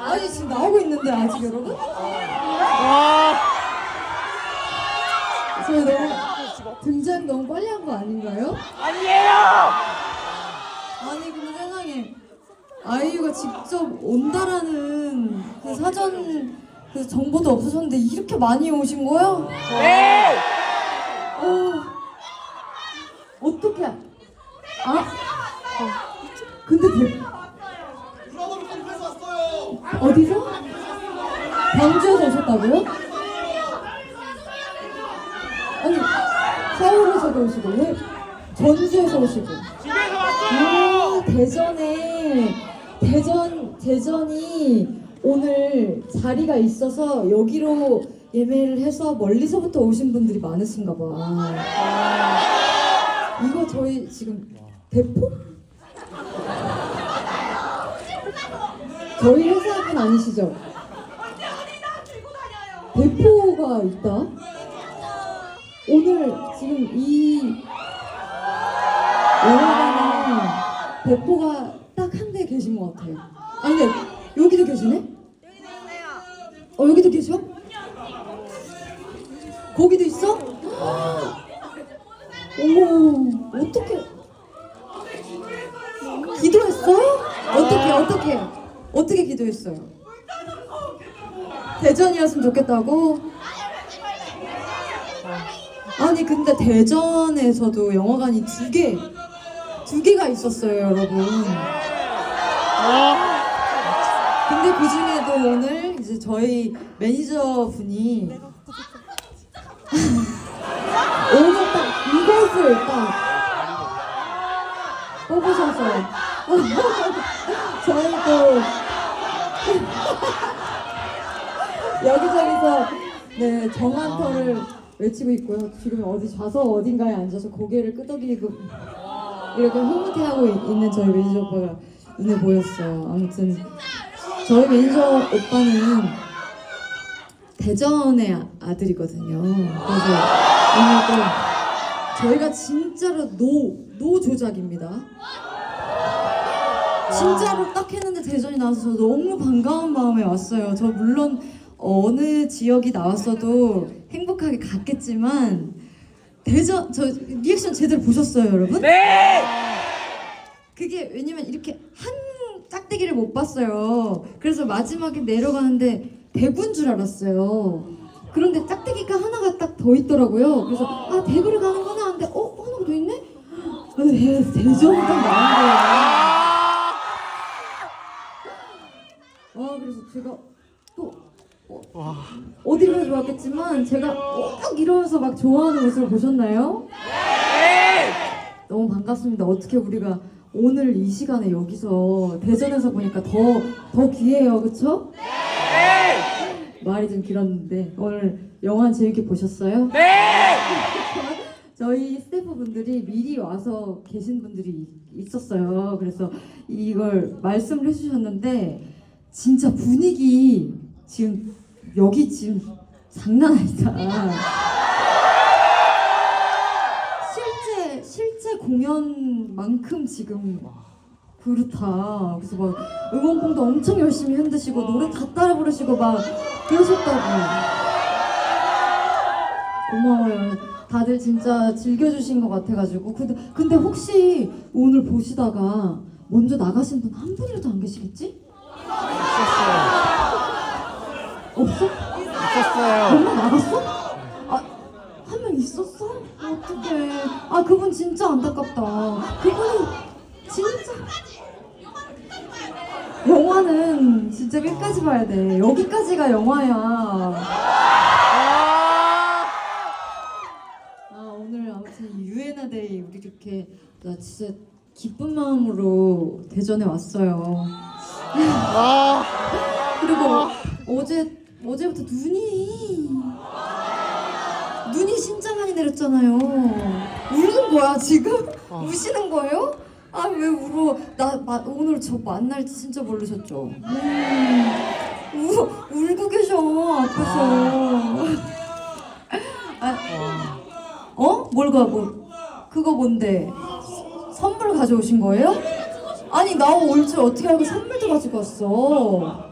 아니 지금 나오고 있는데 아직 여러분? 아. 와. 저 너무 등장 너무 빨리 한 거 아닌가요? 아니에요. 아니 근데 세상에 아이유가 직접 온다라는 그 사전 그 정보도 없으셨는데 이렇게 많이 오신 거예요? 네. 어, 어떻게? 아? 어. 근데 대, 어디서? 광주에서 오셨다고요? 아니 서울에서도 오시고 왜 전주에서 오시고? 집에서 왔어요. 아 대전에 대전 대전이 오늘 자리가 있어서 여기로 예매를 해서 멀리서부터 오신 분들이 많으신가 봐. 이거 저희 지금 대포? 저희 회사 분 아니시죠? 대포가 있다. 오늘 지금 이 영화관에 대포가 딱 한 대 계신 것 같아요. 아니 여기도 계시네? 어 여기도 계셔? 거기도 있어? 어머 어떻게 기도했어요? 어떻게 어떻게 어떻게 기도했어요? 대전이었으면 좋겠다고? 아니 근데 대전에서도 영화관이 두 개, 두 개가 있었어요 여러분. 근데 그 중에도 오늘 이제 저희 매니저 분이 오늘 딱 이것을 딱 뽑으셔서 저희 또 여기저기서 네 정한터를 외치고 있고요. 지금 어디 좌석 어딘가에 앉아서 고개를 끄덕이고 이렇게 흐뭇해하고 있- 있는 저희 매니저 오빠가 눈에 보였어요. 아무튼 저희 매니저 오빠는 대전의 아- 아들이거든요. 그래서 오늘 또 저희가 진짜로 노, 노 조작입니다. 진짜로 딱 했는데 대전이 나와서 저 너무 반가운 마음에 왔어요. 저 물론 어느 지역이 나왔어도 행복하게 갔겠지만 대전 저 리액션 제대로 보셨어요, 여러분? 네. 그게 왜냐면 이렇게 한 짝대기를 못 봤어요. 그래서 마지막에 내려가는데 대구인 줄 알았어요. 그런데 짝대기가 하나가 딱 더 있더라고요. 그래서 아 대구를 가는구나 하는데 어 하나가 더 있네? 대- 대전이 딱 나온 거예요. 아 그래서 제가 또 어, 어디를 가서 좋았겠지만 제가 꼭 이러면서 막 좋아하는 모습을 보셨나요? 네. 너무 반갑습니다. 어떻게 우리가 오늘 이 시간에 여기서 대전에서 보니까 더 더 귀해요? 네. 말이 좀 길었는데 오늘 영화 재밌게 보셨어요? 네. 저희 스태프분들이 미리 와서 계신 분들이 있었어요. 그래서 이걸 말씀을 해주셨는데 진짜 분위기 지금 여기 지금 장난 아니다. 실제 실제 공연만큼 지금 그렇다. 그래서 막 응원봉도 엄청 열심히 흔드시고 노래 다 따라 부르시고 막 그러셨다고. 고마워요. 다들 진짜 즐겨주신 것 같아가지고. 근데, 근데 혹시 오늘 보시다가 먼저 나가신 분 한 분이라도 안 계시겠지? 없어? 있었어요. 엄마 나갔어? 아, 한 명 있었어? 어떡해. 아, 그분 진짜 안타깝다. 그분이 진짜. 영화는 진짜 끝까지 봐야 돼. 여기까지가 영화야. 아 오늘 아무튼 유에나데이 우리 이렇게 나 진짜 기쁜 마음으로 대전에 왔어요. 그리고 어제 어제부터 눈이 눈이 진짜 많이 내렸잖아요. 우는 거야 지금? 우시는 거예요? 아 왜 울어? 나 마, 오늘 저 만날 때 진짜 모르셨죠? 음, 우, 울고 계셔 앞에서. 아, 어? 뭘 가, 뭐, 그거 뭔데? 선물 가져오신 거예요? 아니, 나 올 줄 어떻게 알고 선물도 가지고 왔어?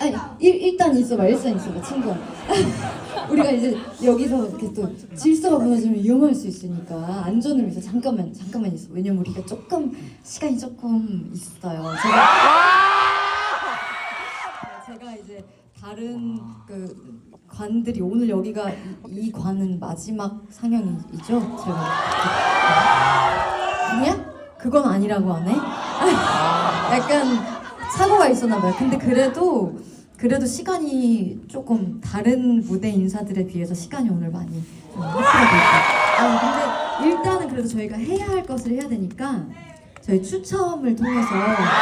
아니 일, 일단 있어봐. 일단 있어봐. 친구야 우리가 이제 여기서 이렇게 또 질서가 무너지면 위험할 수 있으니까 안전을 위해서 잠깐만 잠깐만 있어 왜냐면 우리가 조금 시간이 조금 있어요. 제가 제가 이제 다른 그 관들이 오늘 여기가 이, 이 관은 마지막 상영이죠? 제가. 아니야? 그건 아니라고 하네? 약간 사고가 있었나 봐요. 근데 그래도 그래도 시간이 조금 다른 무대 인사들에 비해서 시간이 오늘 많이 좀. 아 근데 일단은 그래도 저희가 해야 할 것을 해야 되니까 저희 추첨을 통해서